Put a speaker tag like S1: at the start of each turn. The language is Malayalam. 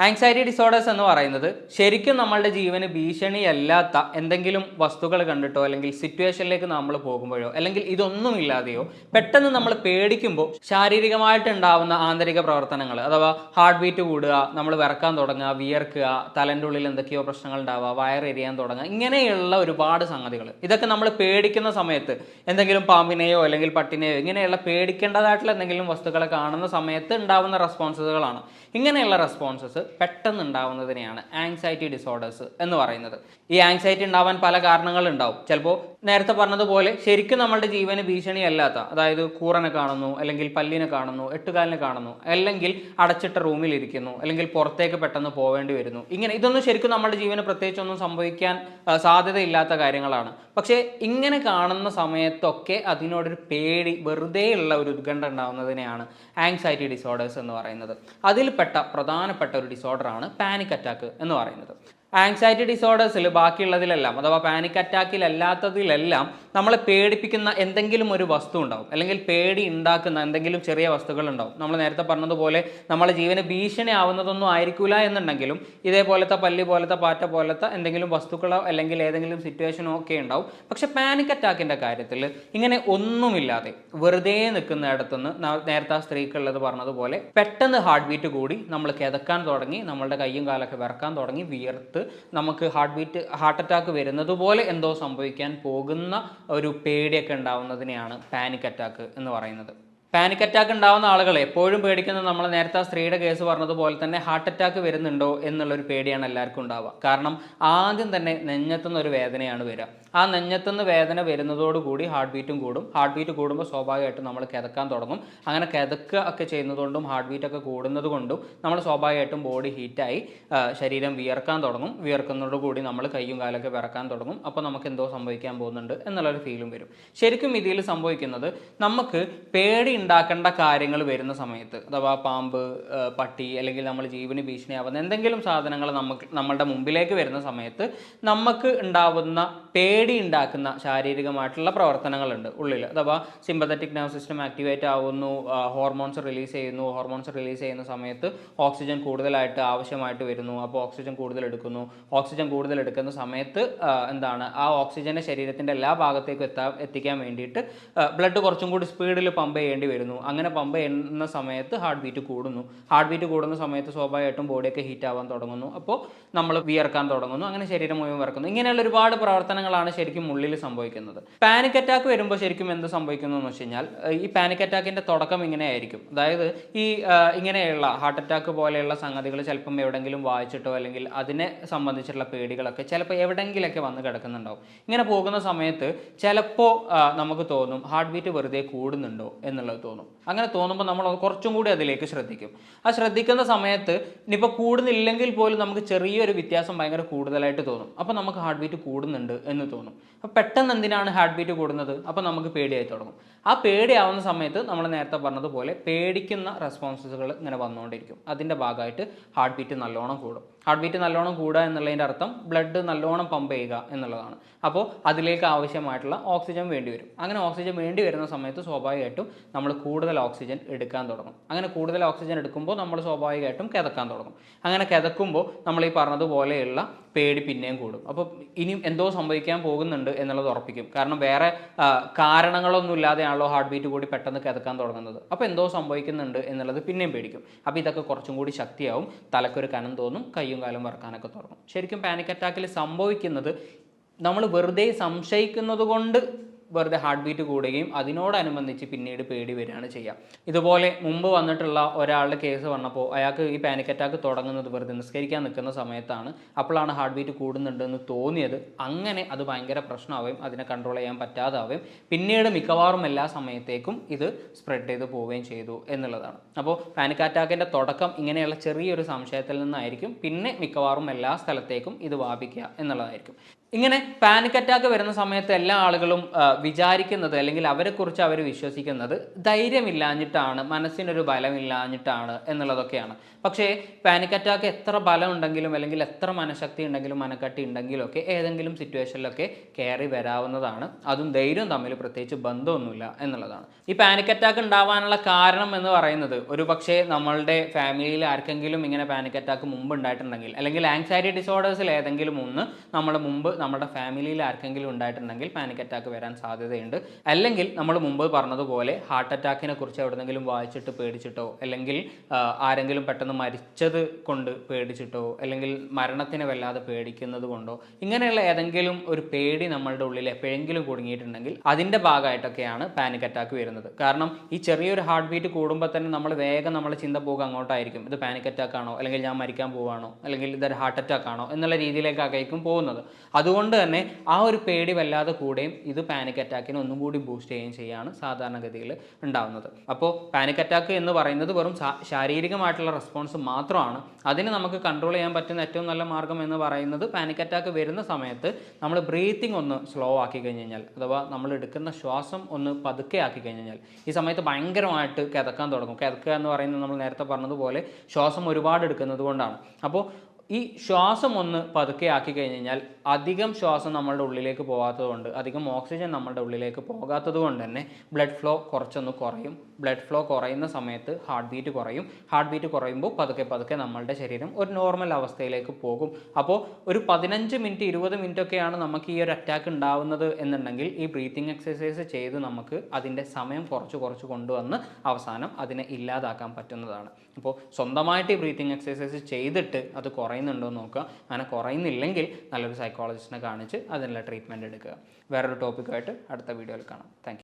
S1: ആങ്സൈറ്റി ഡിസോർഡേഴ്സ് എന്ന് പറയുന്നത് ശരിക്കും നമ്മളുടെ ജീവന് ഭീഷണിയല്ലാത്ത എന്തെങ്കിലും വസ്തുക്കൾ കണ്ടിട്ടോ അല്ലെങ്കിൽ സിറ്റുവേഷനിലേക്ക് നമ്മൾ പോകുമ്പോഴോ അല്ലെങ്കിൽ ഇതൊന്നും ഇല്ലാതെയോ പെട്ടെന്ന് നമ്മൾ പേടിക്കുമ്പോൾ ശാരീരികമായിട്ട് ഉണ്ടാവുന്ന ആന്തരിക പ്രവർത്തനങ്ങൾ അഥവാ ഹാർട്ട് ബീറ്റ് കൂടുക നമ്മൾ വിറക്കാൻ തുടങ്ങുക വിയർക്കുക തലന്റെ ഉള്ളിൽ എന്തൊക്കെയോ പ്രശ്നങ്ങൾ ഉണ്ടാവുക വയറെരിയാൻ തുടങ്ങുക ഇങ്ങനെയുള്ള ഒരുപാട് സംഗതികൾ. ഇതൊക്കെ നമ്മൾ പേടിക്കുന്ന സമയത്ത് എന്തെങ്കിലും പാമ്പിനെയോ അല്ലെങ്കിൽ പട്ടിനെയോ ഇങ്ങനെയുള്ള പേടിക്കേണ്ടതായിട്ടുള്ള എന്തെങ്കിലും വസ്തുക്കളെ കാണുന്ന സമയത്ത് ഉണ്ടാവുന്ന റെസ്പോൺസുകളാണ് ഇങ്ങനെയുള്ള റെസ്പോൺസസ് പെട്ടെന്ന് ഉണ്ടാവുന്നതിനെയാണ് ആങ്സൈറ്റി ഡിസോർഡേഴ്സ് എന്ന് പറയുന്നത്. ഈ ആങ്സൈറ്റി ഉണ്ടാവാൻ പല കാരണങ്ങളുണ്ടാവും. ചിലപ്പോൾ നേരത്തെ പറഞ്ഞതുപോലെ ശരിക്കും നമ്മളുടെ ജീവന് ഭീഷണിയല്ലാത്ത അതായത് കൂറനെ കാണുന്നു അല്ലെങ്കിൽ പല്ലിനെ കാണുന്നു എട്ടുകാലിനെ കാണുന്നു അല്ലെങ്കിൽ അടച്ചിട്ട റൂമിൽ ഇരിക്കുന്നു അല്ലെങ്കിൽ പുറത്തേക്ക് പെട്ടെന്ന് പോവേണ്ടി വരുന്നു. ഇങ്ങനെ ഇതൊന്നും ശരിക്കും നമ്മുടെ ജീവന് പ്രത്യേകിച്ചൊന്നും സംഭവിക്കാൻ സാധ്യതയില്ലാത്ത കാര്യങ്ങളാണ്. പക്ഷേ ഇങ്ങനെ കാണുന്ന സമയത്തൊക്കെ അതിനോടൊരു പേടി വെറുതെ ഉള്ള ഒരു ഉത്കണ്ഠ ഉണ്ടാവുന്നതിനെയാണ് ആങ്സൈറ്റി ഡിസോർഡേഴ്സ് എന്ന് പറയുന്നത്. അതിൽപ്പെട്ട പ്രധാനപ്പെട്ട ഒരു ഡിസോർഡറാണ് പാനിക് അറ്റാക്ക് എന്ന് പറയുന്നത്. ആങ്സൈറ്റി ഡിസോർഡേഴ്സിൽ ബാക്കിയുള്ളതിലെല്ലാം അഥവാ പാനിക് അറ്റാക്കിലല്ലാത്തതിലെല്ലാം നമ്മളെ പേടിപ്പിക്കുന്ന എന്തെങ്കിലും ഒരു വസ്തു ഉണ്ടാവും. അല്ലെങ്കിൽ പേടി ഉണ്ടാക്കുന്ന എന്തെങ്കിലും ചെറിയ വസ്തുക്കൾ ഉണ്ടാവും. നമ്മൾ നേരത്തെ പറഞ്ഞതുപോലെ നമ്മളെ ജീവന് ഭീഷണി ആവുന്നതൊന്നും ആയിരിക്കില്ല എന്നുണ്ടെങ്കിലും ഇതേപോലത്തെ പല്ലി പോലത്തെ പാറ്റ പോലത്തെ എന്തെങ്കിലും വസ്തുക്കളോ അല്ലെങ്കിൽ ഏതെങ്കിലും സിറ്റുവേഷനോ ഒക്കെ ഉണ്ടാവും. പക്ഷെ പാനിക് അറ്റാക്കിന്റെ കാര്യത്തിൽ ഇങ്ങനെ ഒന്നുമില്ലാതെ വെറുതെ നിൽക്കുന്ന ഇടത്തുനിന്ന് നേരത്തെ ആ സ്ത്രീക്കുള്ളത് പറഞ്ഞതുപോലെ പെട്ടെന്ന് ഹാർട്ട് ബീറ്റ് കൂടി നമ്മൾ കിതക്കാൻ തുടങ്ങി നമ്മളുടെ കൈയും കാലൊക്കെ വിറക്കാൻ തുടങ്ങി വിയർത്ത് നമുക്ക് ഹാർട്ട് ബീറ്റ് ഹാർട്ട് അറ്റാക്ക് വരുന്നത് പോലെ എന്തോ സംഭവിക്കാൻ പോകുന്ന ഒരു പേടിയൊക്കെ ഉണ്ടാവുന്നതിനെയാണ് പാനിക് അറ്റാക്ക് എന്ന് പറയുന്നത്. പാനിക് അറ്റാക്ക് ഉണ്ടാവുന്ന ആളുകൾ എപ്പോഴും പേടിക്കുന്നത് നമ്മൾ നേരത്തെ സ്ത്രീയുടെ കേസ് പറഞ്ഞതുപോലെ തന്നെ ഹാർട്ട് അറ്റാക്ക് വരുന്നുണ്ടോ എന്നുള്ളൊരു പേടിയാണ് എല്ലാവർക്കും ഉണ്ടാവുക. കാരണം ആദ്യം തന്നെ നെഞ്ഞത്തുനിന്ന് ഒരു വേദനയാണ് വരിക. ആ നെഞ്ഞത്തുനിന്ന് വേദന വരുന്നതോടുകൂടി ഹാർട്ട് ബീറ്റും കൂടും. ഹാർട്ട് ബീറ്റ് കൂടുമ്പോൾ സ്വാഭാവികമായിട്ടും നമ്മൾ കിതക്കാൻ തുടങ്ങും. അങ്ങനെ കിതക്കുക ഒക്കെ ചെയ്യുന്നതുകൊണ്ടും ഹാർട്ട് ബീറ്റ് ഒക്കെ കൂടുന്നത് കൊണ്ടും നമ്മൾ സ്വാഭാവികമായിട്ടും ബോഡി ഹീറ്റായി ശരീരം വിയർക്കാൻ തുടങ്ങും. വിയർക്കുന്നതോടുകൂടി നമ്മൾ കൈയും കാലൊക്കെ വിറക്കാൻ തുടങ്ങും. അപ്പോൾ നമുക്ക് എന്തോ സംഭവിക്കാൻ പോകുന്നുണ്ട് എന്നുള്ളൊരു ഫീലും വരും. ശരിക്കും ഇതിൽ സംഭവിക്കുന്നത് നമുക്ക് പേടി ഉണ്ടാക്കേണ്ട കാര്യങ്ങൾ വരുന്ന സമയത്ത് അഥവാ പാമ്പ് പട്ടി അല്ലെങ്കിൽ നമ്മൾ ജീവന് ഭീഷണിയാവുന്ന എന്തെങ്കിലും സാധനങ്ങൾ നമുക്ക് നമ്മളുടെ മുമ്പിലേക്ക് വരുന്ന സമയത്ത് നമുക്ക് ഉണ്ടാവുന്ന പേടി ഉണ്ടാക്കുന്ന ശാരീരികമായിട്ടുള്ള പ്രവർത്തനങ്ങളുണ്ട് ഉള്ളിൽ അഥവാ സിമ്പത്തറ്റിക് നെർവ് സിസ്റ്റം ആക്ടിവേറ്റ് ആവുന്നു ഹോർമോൺസ് റിലീസ് ചെയ്യുന്നു. ഹോർമോൺസ് റിലീസ് ചെയ്യുന്ന സമയത്ത് ഓക്സിജൻ കൂടുതലായിട്ട് ആവശ്യമായിട്ട് വരുന്നു. അപ്പോൾ ഓക്സിജൻ കൂടുതൽ എടുക്കുന്നു. ഓക്സിജൻ കൂടുതൽ എടുക്കുന്ന സമയത്ത് എന്താണ് ആ ഓക്സിജനെ ശരീരത്തിന്റെ എല്ലാ ഭാഗത്തേക്കും എത്താ എത്തിക്കാൻ വേണ്ടിയിട്ട് ബ്ലഡ് കുറച്ചും കൂടി സ്പീഡിൽ പമ്പ് ചെയ്യേണ്ടി വരുന്നു. അങ്ങനെ പമ്പ് ചെയ്യുന്ന സമയത്ത് ഹാർട്ട് ബീറ്റ് കൂടുന്നു. ഹാർട്ട് ബീറ്റ് കൂടുന്ന സമയത്ത് സ്വാഭാവികമായിട്ടും ബോഡിയൊക്കെ ഹീറ്റ് ആവാൻ തുടങ്ങുന്നു. അപ്പോൾ നമ്മൾ വിയർക്കാൻ തുടങ്ങുന്നു. അങ്ങനെ ശരീരം മുഴുവൻ വിറക്കുന്നു ഇങ്ങനെയുള്ള ഒരുപാട് പ്രവർത്തനങ്ങളാണ് ശരിക്കും ഉള്ളിൽ സംഭവിക്കുന്നത്. പാനിക് അറ്റാക്ക് വരുമ്പോൾ ശരിക്കും എന്ത് സംഭവിക്കുന്നു എന്ന് വെച്ച് കഴിഞ്ഞാൽ ഈ പാനിക് അറ്റാക്കിന്റെ തുടക്കം ഇങ്ങനെയായിരിക്കും അതായത് ഈ ഇങ്ങനെയുള്ള ഹാർട്ട് അറ്റാക്ക് പോലെയുള്ള സംഗതികൾ ചിലപ്പം എവിടെയെങ്കിലും വായിച്ചിട്ടോ അല്ലെങ്കിൽ അതിനെ സംബന്ധിച്ചിട്ടുള്ള പേടികളൊക്കെ ചിലപ്പോൾ എവിടെയെങ്കിലൊക്കെ വന്ന് കിടക്കുന്നുണ്ടാവും. ഇങ്ങനെ പോകുന്ന സമയത്ത് ചിലപ്പോൾ നമുക്ക് തോന്നും ഹാർട്ട് ബീറ്റ് വെറുതെ കൂടുന്നുണ്ടോ എന്നുള്ളത്. തോന്നും. അങ്ങനെ തോന്നുമ്പോൾ നമ്മൾ കുറച്ചും കൂടി അതിലേക്ക് ശ്രദ്ധിക്കും. ആ ശ്രദ്ധിക്കുന്ന സമയത്ത് ഇനിയിപ്പോൾ കൂടുന്നില്ലെങ്കിൽ പോലും നമുക്ക് ചെറിയൊരു വ്യത്യാസം ഭയങ്കര കൂടുതലായിട്ട് തോന്നും. അപ്പോൾ നമുക്ക് ഹാർട്ട് ബീറ്റ് കൂടുന്നുണ്ട് എന്ന് തോന്നും. അപ്പോൾ പെട്ടെന്ന് എന്തിനാണ് ഹാർട്ട് ബീറ്റ് കൂടുന്നത്? അപ്പോൾ നമുക്ക് പേടിയായി തുടങ്ങും. ആ പേടിയാവുന്ന സമയത്ത് നമ്മൾ നേരത്തെ പറഞ്ഞതുപോലെ പേടിക്കുന്ന റെസ്പോൺസസുകൾ ഇങ്ങനെ വന്നുകൊണ്ടിരിക്കും. അതിന്റെ ഭാഗമായിട്ട് ഹാർട്ട് ബീറ്റ് നല്ലോണം കൂടും. ഹാർട്ട് ബീറ്റ് നല്ലോണം കൂടുക എന്നുള്ളതിന്റെ അർത്ഥം ബ്ലഡ് നല്ലോണം പമ്പ് ചെയ്യുക എന്നുള്ളതാണ്. അപ്പോൾ അതിലേക്ക് ആവശ്യമായിട്ടുള്ള ഓക്സിജൻ വേണ്ടി വരും. അങ്ങനെ ഓക്സിജൻ വേണ്ടി വരുന്ന സമയത്ത് സ്വാഭാവികമായിട്ടും നമ്മൾ കൂടുതൽ ഓക്സിജൻ എടുക്കാൻ തുടങ്ങും. അങ്ങനെ കൂടുതൽ ഓക്സിജൻ എടുക്കുമ്പോൾ നമ്മൾ സ്വാഭാവികമായിട്ടും കിതക്കാൻ തുടങ്ങും. അങ്ങനെ കിതക്കുമ്പോൾ നമ്മൾ ഈ പറഞ്ഞതുപോലെയുള്ള പേടി പിന്നെയും കൂടും. അപ്പോൾ ഇനിയും എന്തോ സംഭവിക്കാൻ പോകുന്നുണ്ട് എന്നുള്ളത് ഉറപ്പിക്കും. കാരണം വേറെ കാരണങ്ങളൊന്നും ഇല്ലാതെയാണല്ലോ ഹാർട്ട് ബീറ്റ് കൂടി പെട്ടെന്ന് കിതക്കാൻ തുടങ്ങുന്നത്. അപ്പോൾ എന്തോ സംഭവിക്കുന്നുണ്ട് എന്നുള്ളത് പിന്നെയും പേടിക്കും. അപ്പോൾ ഇതൊക്കെ കുറച്ചും കൂടി ശക്തിയാവും. തലക്കൊരു കനം തോന്നും കയ്യും കാലും വറക്കാനൊക്കെ തുടങ്ങും. ശരിക്കും പാനിക് അറ്റാക്കിൽ സംഭവിക്കുന്നത് നമ്മൾ വെറുതെ സംശയിക്കുന്നത് കൊണ്ട് വെറുതെ ഹാർട്ട് ബീറ്റ് കൂടുകയും അതിനോടനുബന്ധിച്ച് പിന്നീട് പേടി വരികയാണ് ചെയ്യുക. ഇതുപോലെ മുമ്പ് വന്നിട്ടുള്ള ഒരാളുടെ കേസ് വന്നപ്പോൾ അയാൾക്ക് ഈ പാനിക് അറ്റാക്ക് തുടങ്ങുന്നത് വെറുതെ നിസ്കരിക്കാൻ നിൽക്കുന്ന സമയത്താണ് അപ്പോഴാണ് ഹാർട്ട് ബീറ്റ് കൂടുന്നുണ്ടെന്ന് തോന്നിയത്. അങ്ങനെ അത് ഭയങ്കര പ്രശ്നമാവുകയും അതിനെ കൺട്രോൾ ചെയ്യാൻ പറ്റാതാവുകയും പിന്നീട് മിക്കവാറും എല്ലാ സമയത്തേക്കും ഇത് സ്പ്രെഡ് ചെയ്ത് പോവുകയും ചെയ്തു എന്നുള്ളതാണ്. അപ്പോൾ പാനിക് അറ്റാക്കിന്റെ തുടക്കം ഇങ്ങനെയുള്ള ചെറിയൊരു സംശയത്തിൽ നിന്നായിരിക്കും. പിന്നെ മിക്കവാറും എല്ലാ സ്ഥലത്തേക്കും ഇത് വ്യാപിക്കുക എന്നുള്ളതായിരിക്കും. ഇങ്ങനെ പാനിക് അറ്റാക്ക് വരുന്ന സമയത്ത് എല്ലാ ആളുകളും വിചാരിക്കുന്നത് അല്ലെങ്കിൽ അവരെക്കുറിച്ച് അവർ വിശ്വസിക്കുന്നത് ധൈര്യമില്ലാഞ്ഞിട്ടാണ് മനസ്സിനൊരു ബലമില്ലാഞ്ഞിട്ടാണ് എന്നുള്ളതൊക്കെയാണ്. പക്ഷേ പാനിക് അറ്റാക്ക് എത്ര ബലം ഉണ്ടെങ്കിലും അല്ലെങ്കിൽ എത്ര മനഃശക്തി ഉണ്ടെങ്കിലും മനക്കട്ടി ഉണ്ടെങ്കിലും ഒക്കെ ഏതെങ്കിലും സിറ്റുവേഷനിലൊക്കെ കയറി വരാവുന്നതാണ്. അതും ധൈര്യം തമ്മിൽ പ്രത്യേകിച്ച് ബന്ധമൊന്നുമില്ല എന്നുള്ളതാണ്. ഈ പാനിക് അറ്റാക്ക് ഉണ്ടാവാനുള്ള കാരണം എന്ന് പറയുന്നത് ഒരു പക്ഷേ നമ്മളുടെ ഫാമിലിയിൽ ആർക്കെങ്കിലും ഇങ്ങനെ പാനിക് അറ്റാക്ക് മുമ്പ് ഉണ്ടായിട്ടുണ്ടെങ്കിൽ അല്ലെങ്കിൽ ആങ്സൈറ്റി ഡിസോർഡേഴ്സിൽ ഏതെങ്കിലും ഒന്ന് നമ്മൾ മുമ്പ് നമ്മുടെ ഫാമിലിയിൽ ആർക്കെങ്കിലും ഉണ്ടായിട്ടുണ്ടെങ്കിൽ പാനിക് അറ്റാക്ക് വരാൻ സാധ്യതയുണ്ട്. അല്ലെങ്കിൽ നമ്മൾ മുമ്പ് പറഞ്ഞതുപോലെ ഹാർട്ട് അറ്റാക്കിനെ കുറിച്ച് എവിടെന്നെങ്കിലും വായിച്ചിട്ട് പേടിച്ചിട്ടോ അല്ലെങ്കിൽ ആരെങ്കിലും പെട്ടെന്ന് മരിച്ചത് കൊണ്ട് പേടിച്ചിട്ടോ അല്ലെങ്കിൽ മരണത്തിനെ വല്ലാതെ പേടിക്കുന്നത് കൊണ്ടോ ഇങ്ങനെയുള്ള ഏതെങ്കിലും ഒരു പേടി നമ്മളുടെ ഉള്ളിൽ എപ്പോഴെങ്കിലും കുടുങ്ങിയിട്ടുണ്ടെങ്കിൽ അതിന്റെ ഭാഗമായിട്ടൊക്കെയാണ് പാനിക് അറ്റാക്ക് വരുന്നത്. കാരണം ഈ ചെറിയൊരു ഹാർട്ട് ബീറ്റ് കൂടുമ്പോൾ തന്നെ നമ്മൾ വേഗം നമ്മളെ ചിന്ത പോകുക അങ്ങോട്ടായിരിക്കും. ഇത് പാനിക് അറ്റാക്ക് ആണോ? അല്ലെങ്കിൽ ഞാൻ മരിക്കാൻ പോവാണോ? അല്ലെങ്കിൽ ഇതൊരു ഹാർട്ട് അറ്റാക്ക് ആണോ? എന്നുള്ള രീതിയിലേക്കായിരിക്കും പോകുന്നത്. അതുകൊണ്ട് തന്നെ ആ ഒരു പേടി വല്ലാതെ കൂടുകയും ഇത് പാനിക് അറ്റാക്കിനെ ഒന്നും കൂടി ബൂസ്റ്റ് ചെയ്യുകയും ചെയ്യുകയാണ് സാധാരണഗതിയിൽ ഉണ്ടാകുന്നത് അപ്പോൾ പാനിക് അറ്റാക്ക് എന്ന് പറയുന്നത് വെറും ശാരീരികമായിട്ടുള്ള റെസ്പോൺസ് മാത്രമാണ്. അതിന് നമുക്ക് കൺട്രോൾ ചെയ്യാൻ പറ്റുന്ന ഏറ്റവും നല്ല മാർഗം എന്ന് പറയുന്നത് പാനിക് അറ്റാക്ക് വരുന്ന സമയത്ത് നമ്മൾ ബ്രീത്തിങ് ഒന്ന് സ്ലോ ആക്കി കഴിഞ്ഞ് കഴിഞ്ഞാൽ അഥവാ നമ്മൾ എടുക്കുന്ന ശ്വാസം ഒന്ന് പതുക്കെ ആക്കി കഴിഞ്ഞ് കഴിഞ്ഞാൽ ഈ സമയത്ത് ഭയങ്കരമായിട്ട് കിതക്കാൻ തുടങ്ങും. കിതക്കുക എന്ന് പറയുന്നത് നമ്മൾ നേരത്തെ പറഞ്ഞതുപോലെ ശ്വാസം ഒരുപാട് എടുക്കുന്നത് കൊണ്ടാണ്. അപ്പോൾ ഈ ശ്വാസം ഒന്ന് പതുക്കെ ആക്കി കഴിഞ്ഞ് കഴിഞ്ഞാൽ അധികം ശ്വാസം നമ്മളുടെ ഉള്ളിലേക്ക് പോകാത്തത് കൊണ്ട് അധികം ഓക്സിജൻ നമ്മളുടെ ഉള്ളിലേക്ക് പോകാത്തത് കൊണ്ട് തന്നെ ബ്ലഡ് ഫ്ലോ കുറച്ചൊന്ന് കുറയും. ബ്ലഡ് ഫ്ലോ കുറയുന്ന സമയത്ത് ഹാർട്ട് ബീറ്റ് കുറയും. ഹാർട്ട് ബീറ്റ് കുറയുമ്പോൾ പതുക്കെ പതുക്കെ നമ്മളുടെ ശരീരം ഒരു നോർമൽ അവസ്ഥയിലേക്ക് പോകും. അപ്പോൾ ഒരു പതിനഞ്ച് മിനിറ്റ് ഇരുപത് മിനിറ്റ് ഒക്കെയാണ് നമുക്ക് ഈ ഒരു അറ്റാക്ക് ഉണ്ടാവുന്നത് എന്നുണ്ടെങ്കിൽ ഈ ബ്രീത്തിങ് എക്സസൈസ് ചെയ്ത് നമുക്ക് അതിന്റെ സമയം കുറച്ച് കുറച്ച് കൊണ്ടുവന്ന് അവസാനം അതിനെ ഇല്ലാതാക്കാൻ പറ്റുന്നതാണ്. അപ്പോൾ സ്വന്തമായിട്ട് ഈ ബ്രീത്തിങ് എക്സസൈസ് ചെയ്തിട്ട് അത് കുറയുന്നുണ്ടോ എന്ന് നോക്കുക. അങ്ങനെ കുറയുന്നില്ലെങ്കിൽ നല്ലൊരു സൈക്കോളജിസ്റ്റിനെ കാണിച്ച് അതിനുള്ള ട്രീറ്റ്മെന്റ് എടുക്കുക. വേറൊരു ടോപ്പിക്കായിട്ട് അടുത്ത വീഡിയോയിൽ കാണാം. താങ്ക്